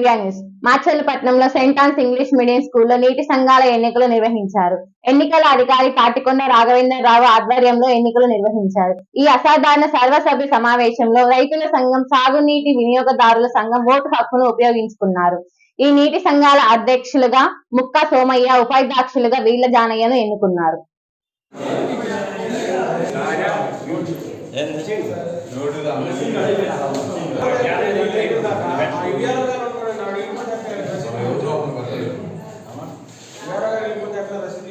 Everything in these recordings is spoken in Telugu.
దివ్యా న్యూస్ మాచర్లపట్నంలో సెయింట్ ఇంగ్లీష్ మీడియం స్కూల్లో నీటి సంఘాల ఎన్నికలు నిర్వహించారు. ఎన్నికల అధికారి తాటికొండ రాఘవేంద్రరావు ఆధ్వర్యంలో ఎన్నికలు నిర్వహించారు. ఈ అసాధారణ సర్వసభ్య సమావేశంలో రైతుల సంఘం సాగునీటి వినియోగదారుల సంఘం ఓటు హక్కును ఉపయోగించుకున్నారు. ఈ నీటి సంఘాల అధ్యక్షులుగా ముక్క సోమయ్య ఉపాధ్యక్షులుగా వీళ్ళ జానయ్యను ఎన్నుకున్నారు.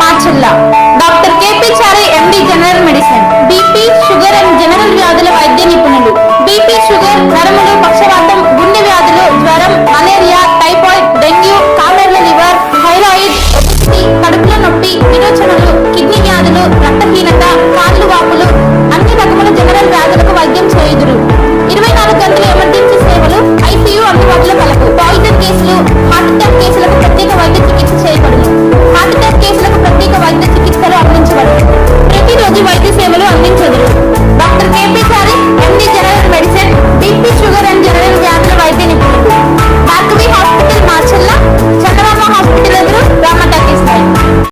মাছের